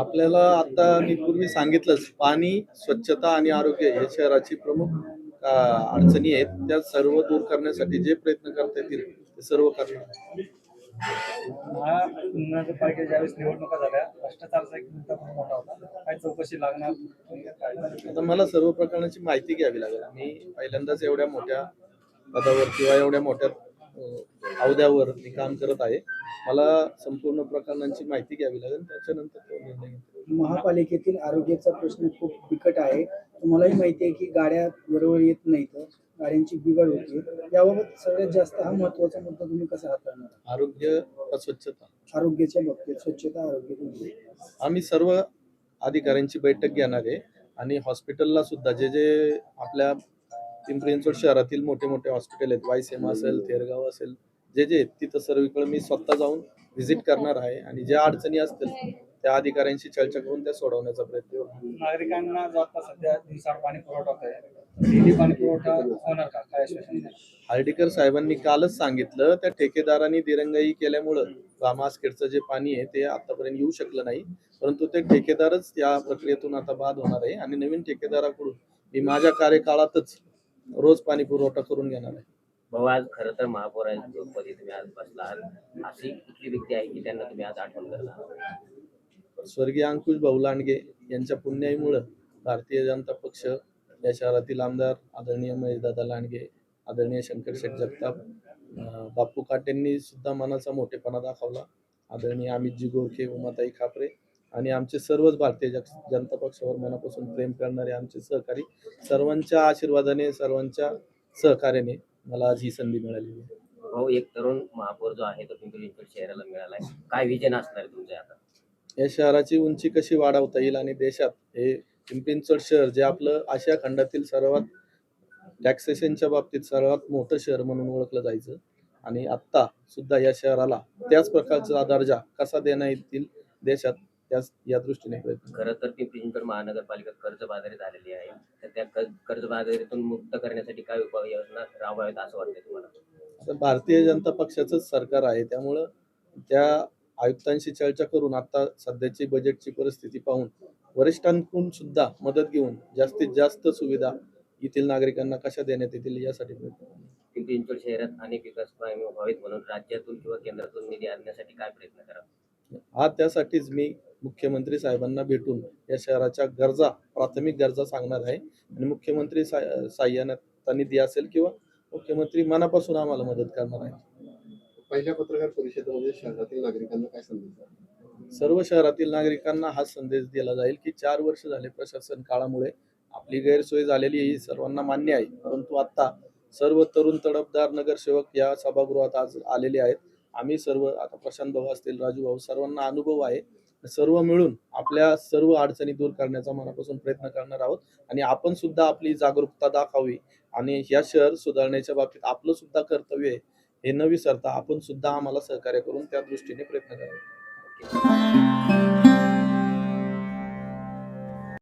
आपल्याला आता मी पूर्वी सांगितलंच पाणी स्वच्छता आणि आरोग्य हे शहराची प्रमुख अडचणी आहेत. त्या सर्व दूर करण्यासाठी जे प्रयत्न करता येतील ते सर्व करणार. महानगरपालिकेच्या ज्यावेळेस निवडणुका झाल्या भ्रष्टाचाराचा एक मुद्दा खूप मोठा होता. काय चौकशी लागणार? काय आता मला सर्व प्रकारची माहिती घ्यावी लागेल. मी पहिल्यांदाच एवढ्या मोठ्या पदावर किंवा एवढ्या मोठ्या अ, अहद्यावर मी काम करत आहे. मला संपूर्ण प्रकरणांची माहिती घ्यावी लागेल. त्याच्यानंतर तो निर्णय घेतो महापालिकेतील आरोग्याचा प्रश्न खूप बिकट आहे. तुम्हालाही माहिती आहे की गाड्या बरोबर येत नाहीत. गाड्यांची बिघड होते. याबाबत सगळ्यात जास्त हा महत्त्वाचा मुद्दा तुम्ही कसा हाताळणार आरोग्य व स्वच्छता. आरोग्याच्या बाबतीत स्वच्छता आरोग्य. आम्ही सर्व अधिकाऱ्यांची बैठक घेणार आहे. आणि हॉस्पिटलला सुद्धा जे जे आपल्या पिंपरी चिंचवड शहरातील मोठे मोठे हॉस्पिटल आहेत. वायसेम असेल थेरगाव असेल जे जे तिथं सर्वीकडे मी स्वतः जाऊन व्हिजिट करणार आहे आणि ज्या अडचणी असतील त्या अधिकाऱ्यांशी चर्चा करून त्या सोडवण्याचा प्रयत्न करू. नागरिकांना जो आता सध्या पाणी पुरवठा पाणी होणार का? काय? हार्डीकर साहेबांनी कालच सांगितलं त्या ठेकेदारांनी दिरंगाई केल्यामुळं रामास्केटचं जे पाणी आहे ते आतापर्यंत येऊ शकलं नाही. परंतु ते ठेकेदारच या प्रक्रियेतून आता बाद होणार आहे आणि नवीन ठेकेदाराकडून मी माझ्या कार्यकाळातच रोज पाणी पुरवठा करून घेणार आहे. भाऊ आज खरं तर महापौरांपदी तुम्ही आज बसला. आहात अशी कुठली व्यक्ती आहे की त्यांना तुम्ही आज आठवण करणार स्वर्गीय अंकुश भाऊ लांडगे यांच्या पुण्याईमुळं भारतीय जनता पक्ष या शहरातील आमदार आदरणीय महेशदादा लांडगे आदरणीय शंकर शेठ जगताप बापू काटेंनी सुद्धा मनाचा मोठेपणा दाखवला. आदरणीय अमितजी गोरखे उमाताई खापरे आणि आमचे सर्वच भारतीय जग- जनता पक्षावर मनापासून प्रेम करणारे आमचे सहकारी सर्वांच्या आशीर्वादाने सर्वांच्या सहकार्याने मला आज ही संधी मिळालेली आहे भाऊ एक तरुण महापौर जो आहे तो पिंपरी चिंचवड शहराला मिळालाय. काय विजन असणार आहे तुमचे आता? या शहराची उंची कशी वाढवता येईल आणि देशात हे पिंपरी चिंचवड शहर जे आपलं आशिया खंडातील सर्वात टॅक्सेशनच्या बाबतीत सर्वात मोठं शहर म्हणून ओळखलं जायचं आणि आत्ता सुद्धा या शहराला त्याच प्रकारचा दर्जा कसा देण्यात येतील देशात त्याच या दृष्टीने प्रयत्न खरं तर पिंपरी महानगरपालिका कर्जबाजारी झालेली आहे. तर त्या कर्ज कर्जबाजारीतून मुक्त करण्यासाठी काय उपाययोजना राबवाव्यात असं वाटतं तुम्हाला? आता भारतीय जनता पक्षाचंच सरकार आहे. त्यामुळं त्या आयुक्तांशी चर्चा करून आता सध्याची बजेटची परिस्थिती पाहून वरिष्ठांकडून सुद्धा मदत घेऊन जास्तीत जास्त सुविधा येथील नागरिकांना कशा देण्यात येतील यासाठी प्रयत्न करू. पिंपरी चिंचवड शहरात अनेक विकास कामे व्हावेत म्हणून राज्यातून किंवा केंद्रातून निधी आणण्यासाठी काय प्रयत्न करा हा त्यासाठीच मी मुख्यमंत्री साहेबांना भेटून या शहराच्या गरजा प्राथमिक गरजा सांगणार आहे. आणि मुख्यमंत्री सा- साह्यानं निधी असेल किंवा मुख्यमंत्री मनापासून आम्हाला मदत करणार आहे पहिल्या पत्रकार परिषदेमध्ये शहरातील नागरिकांना काय संदेश? सर्व शहरातील नागरिकांना हा संदेश दिला जाईल की चार वर्ष झाले प्रशासन काळामुळे आपली गैरसोय झालेली ही सर्वांना मान्य आहे. परंतु आता सर्व तरुण तडफदार नगरसेवक या सभागृहात आज आलेले आहेत. आम्ही सर्व आता प्रशांत भाऊ असतील राजू भाऊ सर्वांना अनुभव आहे. सर्व मिळून आपल्या सर्व अडचणी दूर करण्याचा मनापासून प्रयत्न करणार आहोत. आणि आपण सुद्धा आपली जागरूकता दाखवावी. आणि ह्या शहर सुधारण्याच्या बाबतीत आपलं सुद्धा कर्तव्य आहे. हे न विसरता आपण सुद्धा आम्हाला सहकार्य करून त्या दृष्टीने प्रयत्न करावे.